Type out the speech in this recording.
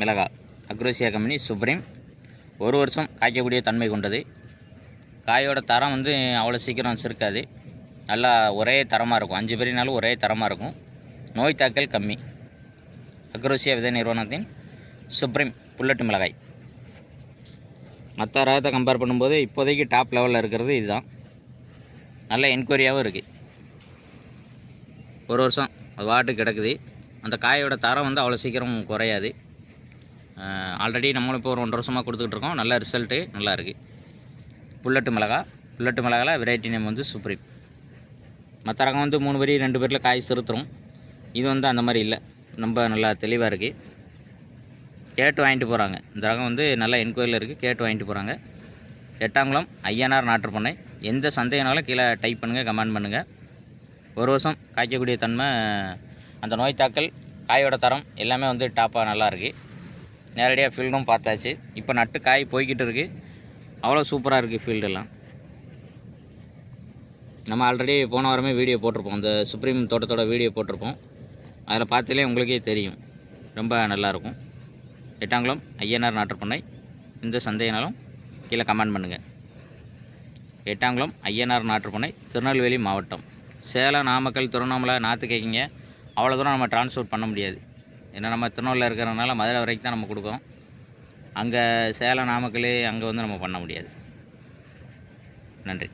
மிளகா. அக்ரோசியா company supreme ஒரு வருஷம் காய்க்கக்கூடிய தன்மை கொண்டது. காயோட தரம் வந்து அவ்வளோ சீக்கிரம் சிறுக்காது. நல்லா ஒரே தரமாக இருக்கும். அஞ்சு பேரினாலும் ஒரே தரமாக இருக்கும். நோய் தாக்கல் கம்மி. அக்ரோசியா விதை நிறுவனத்தின் சுப்ரீம் புல்லட்டு மிளகாய். மற்ற ரகத்தை கம்பேர் பண்ணும்போது இப்போதைக்கு டாப் லெவலில் இருக்கிறது இதுதான். நல்ல என்கொயரியாகவும் இருக்குது ஒரு வருஷம் அது வாட்டு கிடக்குது. அந்த காயோட தரம் வந்து அவ்வளோ சீக்கிரம் குறையாது. ஆல்ரெடி நம்மளும் இப்போ ஒரு ஒன்றரை வருஷமாக கொடுத்துக்கிட்டு இருக்கோம். நல்ல ரிசல்ட்டு நல்லா இருக்குது புல்லட்டு மிளகா. புல்லட்டு மிளகால வெரைட்டி நேம் வந்து சுப்ரீம் மற்ற ரகம் வந்து மூணு வரி ரெண்டு பேரில் காய் சிறுத்துரும் இது வந்து அந்த மாதிரி இல்லை. ரொம்ப நல்லா தெளிவாக இருக்குது கேட்டு வாங்கிட்டு போகிறாங்க இந்த ரகம் வந்து நல்ல என்கொயரியில் இருக்குது கேட்டு வாங்கிட்டு போகிறாங்க எட்டாங்குளம் ஐயனார் நாட்டு பண்ணை. எந்த சந்தேகனாலும் கீழே டைப் பண்ணுங்கள் கமெண்ட் பண்ணுங்கள் ஒரு வருஷம் காய்க்கக்கூடிய தன்மை அந்த நோய் தாக்கல் காயோட தரம் எல்லாமே வந்து டாப்பாக நல்லா இருக்குது நேரடியாக ஃபீல்டும் பார்த்தாச்சு. இப்போ நட்டு காய் போய்கிட்டு இருக்குது அவ்வளோ சூப்பராக இருக்குது ஃபீல்டெல்லாம் நம்ம ஆல்ரெடி போன வாரமே வீடியோ போட்டிருப்போம். அந்த சுப்ரீம் தோட்டத்தோட வீடியோ போட்டிருப்போம். அதில் பார்த்தாலே உங்களுக்கே தெரியும். ரொம்ப நல்லாயிருக்கும் எட்டாங்குளம் ஐயனார் நாட்டுப்பண்ணை இந்த சந்தேகனாலும் கீழே கமெண்ட் பண்ணுங்கள் எட்டாங்குளம் ஐயனார் நாட்டுப்பண்ணை திருநெல்வேலி மாவட்டம். சேலம் நாமக்கல் திருவண்ணாமலை நாற்று கேட்கிங்க அவ்வளோ தூரம் நம்ம டிரான்ஸ்போர்ட் பண்ண முடியாது. ஏன்னா நம்ம திருநெல்வேலியில் இருக்கிறனால மதுரை வரைக்கும் தான் நம்ம கொடுக்கோம் அங்கே சேலம் நாமக்கல் அங்கே வந்து நம்ம பண்ண முடியாது. நன்றி.